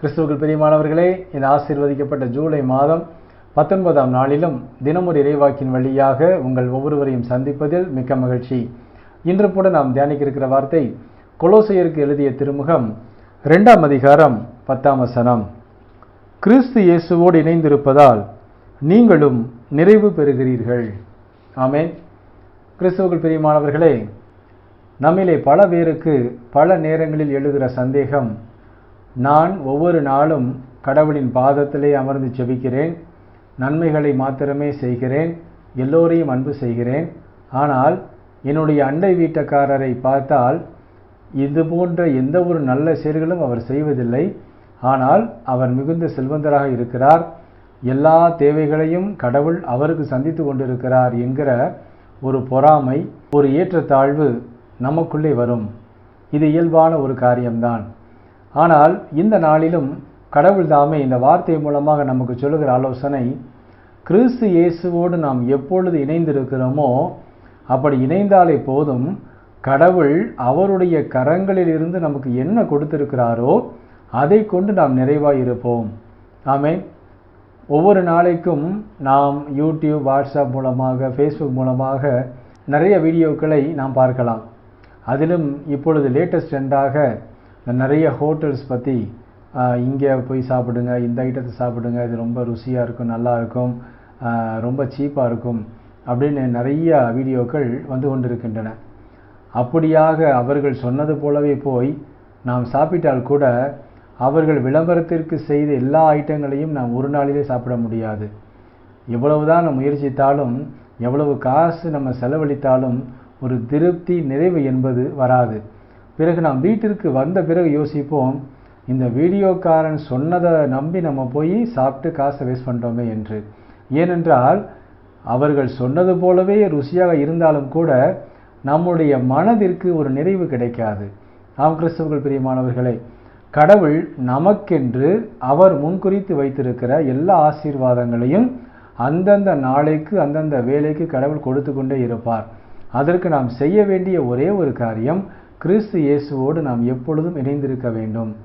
கிறிஸ்துவுக்கு பெரியமானவர்களே இந்த ஆசீர்வதிக்கப்பட்ட ஜூலை மாதம் பத்தொன்பதாம் நாளிலும் தினமொரு இறைவாக்கின் வழியாக உங்கள் ஒவ்வொருவரையும் சந்திப்பதில் மிக்க மகிழ்ச்சி. இன்று கூட நாம் தியானிக்க இருக்கிற வார்த்தை கொலோசையருக்கு எழுதிய திருமுகம் இரண்டாம் அதிகாரம் பத்தாம் வசனம். கிறிஸ்து இயேசுவோடு இணைந்திருப்பதால் நீங்களும் நிறைவு பெறுகிறீர்கள். ஆமேன். கிறிஸ்துவுக்குள் பிரியமானவர்களே நம்மிலே பல பேருக்கு பல நேரங்களில் எழுகிற சந்தேகம் நான் ஒவ்வொரு நாளும் கடவுளின் பாதத்திலே அமர்ந்து செபிக்கிறேன். நன்மைகளை மாத்திரமே செய்கிறேன். எல்லோரையும் அன்பு செய்கிறேன். ஆனால் என்னுடைய அண்டை வீட்டக்காரரை பார்த்தால் இது போன்ற எந்த ஒரு நல்ல செயல்களும் அவர் செய்வதில்லை. ஆனால் அவர் மிகுந்த செல்வந்தராக இருக்கிறார். எல்லா தேவைகளையும் கடவுள் அவருக்கு சந்தித்து கொண்டிருக்கிறார் என்கிற ஒரு பொறாமை ஒரு ஏற்றத்தாழ்வு நமக்குள்ளே வரும். இது இயல்பான ஒரு காரியம்தான். ஆனால் இந்த நாளிலும் கடவுள் தாமே இந்த வார்த்தை மூலமாக நமக்கு சொல்லுகிற ஆலோசனை கிறிஸ்து இயேசுவோடு நாம் எப்பொழுது இணைந்திருக்கிறோமோ அப்படி இணைந்தாலே போதும் கடவுள் அவருடைய கரங்களில் இருந்து நமக்கு என்ன கொடுத்திருக்கிறாரோ அதை கொண்டு நாம் நிறைவாக இருப்போம். ஆமே ஒவ்வொரு நாளைக்கும் நாம் யூடியூப் வாட்ஸ்அப் மூலமாக ஃபேஸ்புக் மூலமாக நிறைய வீடியோக்களை நாம் பார்க்கலாம். அதிலும் இப்பொழுது லேட்டஸ்ட் ட்ரெண்டாக நிறைய ஹோட்டல்ஸ் பற்றி இங்கே போய் சாப்பிடுங்க இந்த ஐட்டத்தை சாப்பிடுங்க இது ரொம்ப ருசியாக இருக்கும் நல்லா இருக்கும் ரொம்ப சீப்பாக இருக்கும் அப்படின்னு நிறைய வீடியோக்கள் வந்து கொண்டிருக்கின்றன. அப்படியாக அவர்கள் சொன்னது போலவே போய் நாம் சாப்பிட்டால் கூட அவர்கள் விளம்பரத்திற்கு செய்த எல்லா ஐட்டங்களையும் நாம் ஒரு நாளிலே சாப்பிட முடியாது. எவ்வளவுதான் நம்ம முயற்சித்தாலும் எவ்வளவு காசு நம்ம செலவழித்தாலும் ஒரு திருப்தி நிறைவு என்பது வராது. பிறகு நாம் வீட்டிற்கு வந்த பிறகு யோசிப்போம் இந்த வீடியோக்காரன் சொன்னதை நம்பி நம்ம போய் சாப்பிட்டு காசை வேஸ்ட் பண்ணிட்டோமே என்று. ஏனென்றால் அவர்கள் சொன்னது போலவே ருசியாக இருந்தாலும் கூட நம்முடைய மனதிற்கு ஒரு நிறைவு கிடைக்காது. ஆம் கிறிஸ்தவர்கள் பிரியமானவர்களே கடவுள் நமக்கென்று அவர் முன்குறித்து வைத்திருக்கிற எல்லா ஆசீர்வாதங்களையும் அந்தந்த நாளைக்கு அந்தந்த வேலைக்கு கடவுள் கொடுத்து கொண்டே இருப்பார். அதற்கு நாம் செய்ய வேண்டிய ஒரே ஒரு காரியம் கிறிஸ்து இயேசுவோடு நாம் எப்பொழுதும் இணைந்திருக்க வேண்டும்.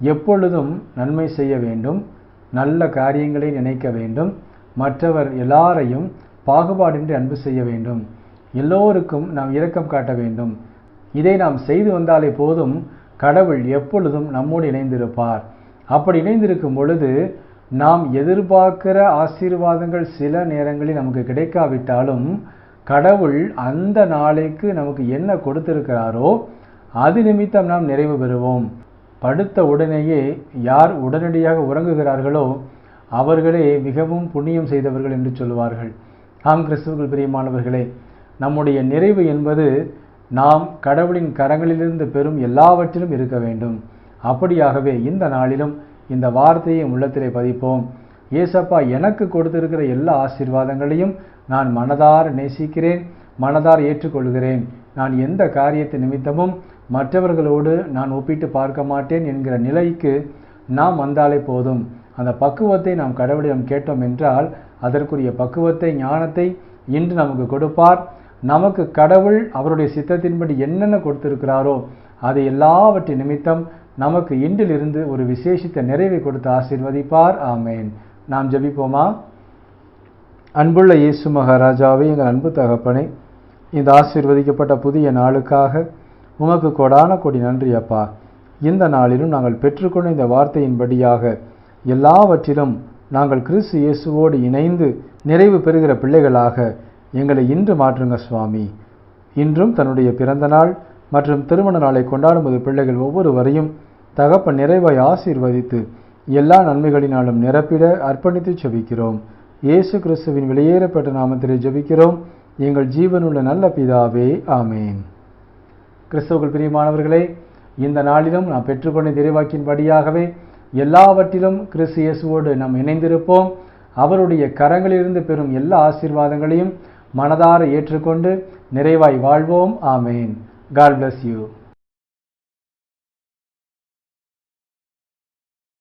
எப்பொழுதும் நன்மை செய்ய வேண்டும். நல்ல காரியங்களை நினைக்க வேண்டும். மற்றவர் எல்லாரையும் பாகுபாடின்றி அன்பு செய்ய வேண்டும். எல்லோருக்கும் நாம் இரக்கம் காட்ட வேண்டும். இதை நாம் செய்து வந்தாலே போதும் கடவுள் எப்பொழுதும் நம்மோடு இணைந்திருப்பார். அப்படி இணைந்திருக்கும் பொழுது நாம் எதிர்பார்க்கிற ஆசீர்வாதங்கள் சில நேரங்களில் நமக்கு கிடைக்காவிட்டாலும் கடவுள் அந்த நாளைக்கு நமக்கு என்ன கொடுத்திருக்கிறாரோ அது நிமித்தம் நாம் நிறைவு பெறுவோம். படுத்த உடனேயே யார் உடனடியாக உறங்குகிறார்களோ அவர்களே மிகவும் புண்ணியம் செய்தவர்கள் என்று சொல்வார்கள் ஆம் கிறிஸ்துவர்கள் பிரியமானவர்களே நம்முடைய நிறைவு என்பது நாம் கடவுளின் கரங்களிலிருந்து பெறும் எல்லாவற்றிலும் இருக்க வேண்டும். அப்படியாகவே இந்த நாளிலும் இந்த வார்த்தையை உள்ளத்திலே பதிப்போம். ஏசப்பா எனக்கு கொடுத்திருக்கிற எல்லா ஆசீர்வாதங்களையும் நான் மனதார நேசிக்கிறேன் மனதார் ஏற்றுக்கொள்கிறேன். நான் எந்த காரியத்தை நிமித்தமும் மற்றவர்களோடு நான் ஒப்பிட்டு பார்க்க மாட்டேன் என்கிற நிலைக்கு நாம் வந்தாலே போதும். அந்த பக்குவத்தை நாம் கடவுளிடம் கேட்டோம் என்றால் அதற்குரிய பக்குவத்தை ஞானத்தை இன்று நமக்கு கொடுப்பார். நமக்கு கடவுள் அவருடைய சித்தத்தின்படி என்னென்ன கொடுத்திருக்கிறாரோ அதை எல்லாவற்றின் நிமித்தம் நமக்கு இன்றிலிருந்து ஒரு விசேஷித்த நிறைவை கொடுத்து ஆசீர்வதிப்பார். ஆமேன். நாம் ஜபிப்போமா? அன்புள்ள இயேசு மகாராஜாவை எங்கள் அன்பு தகப்பனே இந்த ஆசீர்வதிக்கப்பட்ட புதிய நாளுக்காக உமக்கு கொடான கொடி நன்றி அப்பா. இந்த நாளிலும் நாங்கள் பெற்றுக்கொண்ட இந்த வார்த்தையின்படியாக எல்லாவற்றிலும் நாங்கள் கிறிஸ்து இயேசுவோடு இணைந்து நிறைவு பெறுகிற பிள்ளைகளாக எங்களை இன்று மாற்றுங்க சுவாமி. இன்றும் தன்னுடைய பிறந்த நாள் மற்றும் திருமண நாளை கொண்டாடும் பிள்ளைகள் ஒவ்வொருவரையும் தகப்ப நிறைவாய் ஆசீர்வதித்து எல்லா நன்மைகளினாலும் நிரப்பிட அர்ப்பணித்து ஜெபிக்கிறோம் இயேசு கிறிஸ்துவின் வெளியேறப்பட்ட நாமத்திலே ஜெபிக்கிறோம். எங்கள் ஜீவனுள்ள நல்ல பிதாவே ஆமேன். கிறிஸ்துவர்கள் பிரியமானவர்களே இந்த நாளிலும் நாம் பெற்றுக்கொண்ட நிறைவாக்கின்படியாகவே எல்லாவற்றிலும் கிறிஸ்து இயேசுவோடு நாம் இணைந்திருப்போம். அவருடைய கரங்களிலிருந்து பெறும் எல்லா ஆசீர்வாதங்களையும் மனதார ஏற்றுக்கொண்டு நிறைவாய் வாழ்வோம். ஆமேன். God bless you